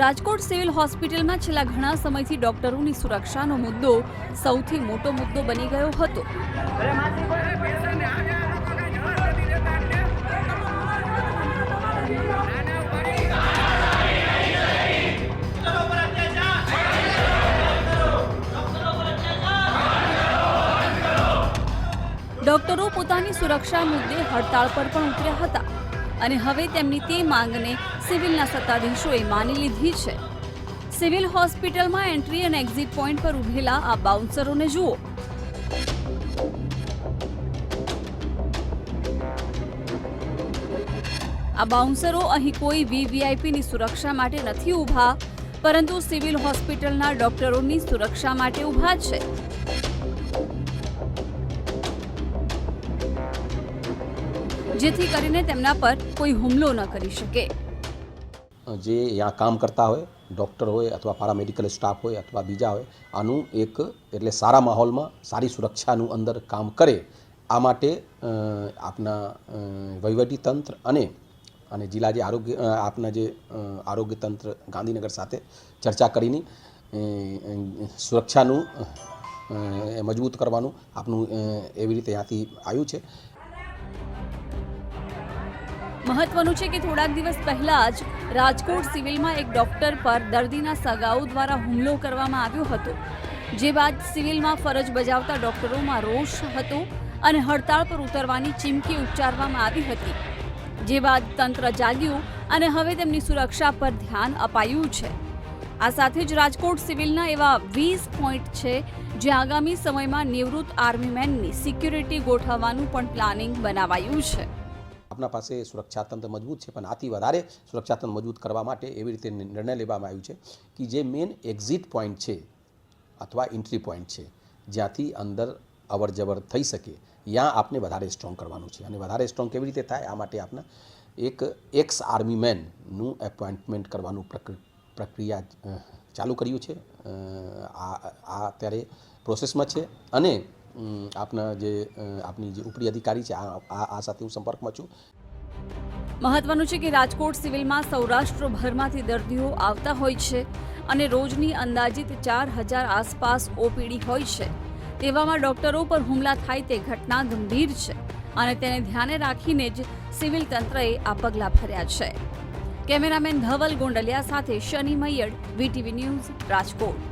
Rajkot civil હોસ્પિટલમાં છેલ્લા ઘણા સમયથી ડોક્ટરોની સુરક્ષાનો મુદ્દો સૌથી મોટો મુદ્દો બની ગયો હતો. ડોક્ટરો પોતાની સુરક્ષા મુદ્દે હડતાળ પર પણ ઉતર્યા હતા. અને હવે તેમની તે માંગને સિવિલના સત્તાધીશોએ માની લીધી છે. સિવિલ હોસ્પિટલમાં એન્ટ્રી અને એક્ઝિટ પોઈન્ટ પર ઉભેલા આ બાઉન્સરોને જુઓ. આ બાઉન્સરો અહીં કોઈ વીવીઆઈપીની સુરક્ષા માટે નથી ઊભા, પરંતુ સિવિલ હોસ્પિટલના ડોક્ટરોની સુરક્ષા માટે ઊભા છે. જેથી કરીને તેમના પર કોઈ હુમલો ન કરી શકે. જે અહીંયા કામ કરતા હોય, ડૉક્ટર હોય અથવા પારામેડિકલ સ્ટાફ હોય અથવા બીજા હોય, આનું એક એટલે સારા માહોલમાં સારી સુરક્ષાનું અંદર કામ કરે, આ માટે આપના તંત્ર અને અને જિલ્લા જે આરોગ્ય આપના જે આરોગ્ય તંત્ર ગાંધીનગર સાથે ચર્ચા કરીને સુરક્ષાનું મજબૂત કરવાનું આપનું એવી રીતે ત્યાંથી આવ્યું છે. મહત્વનું છે કે થોડાક દિવસ પહેલા જ રાજકોટ સિવિલમાં એક ડોક્ટર પર દર્દીના સગાઓ દ્વારા હુમલો કરવામાં આવ્યો હતો. જે બાદ સિવિલમાં ફરજ બજાવતા ડોક્ટરોમાં રોષ હતો અને હડતાળ પર ઉતરવાની ચીમકી ઉચ્ચારવામાં આવી હતી. જે બાદ તંત્ર જાગ્યું અને હવે તેમની સુરક્ષા પર ધ્યાન અપાયું છે. આ સાથે જ રાજકોટ સિવિલના એવા વીસ પોઈન્ટ છે જે આગામી સમયમાં નિવૃત્ત આર્મીમેનની સિક્યુરિટી ગોઠવવાનું પણ પ્લાનિંગ બનાવાયું છે. આપના પાસે સુરક્ષા તંત્ર મજબૂત છે, પણ આથી વધારે સુરક્ષા તંત્ર મજબૂત કરવા માટે એવી રીતે નિર્ણય લેવામાં આવ્યું છે કે જે મેન એક્ઝિટ પોઈન્ટ છે અથવા એન્ટ્રી પોઈન્ટ છે, જ્યાંથી અંદર અવર જવર થઈ શકે. ત્યાં આપને વધારે સ્ટ્રોંગ કરવાનું છે. અને વધારે સ્ટ્રોંગ કેવી રીતે થાય? આ માટે આપને એક એક્સ આર્મી મેનનું એપોઇન્ટમેન્ટ કરવાનું પ્રક્રિ- પ્રક્રિયા ચાલુ કર્યું છે. આ અત્યારે પ્રોસેસમાં છે. અને આપના જે આપની જે ઉપરી અધિકારી છે આ આ સાથે હું સંપર્કમાં છું. મહત્વનું છે કે રાજકોટ સિવિલમાં સૌરાષ્ટ્રભરમાંથી દર્દીઓ આવતા હોય છે અને રોજની અંદાજિત ચાર હજાર આસપાસ ઓપીડી હોય છે. તેવામાં ડોક્ટરો પર હુમલા થાય તે ઘટના ગંભીર છે અને તેને ધ્યાને રાખીને જ સિવિલ તંત્રએ આ પગલાં ભર્યા છે. કેમેરામેન ધવલ ગોંડલિયા સાથે શનિ મૈયડ, વીટીવી ન્યૂઝ, રાજકોટ.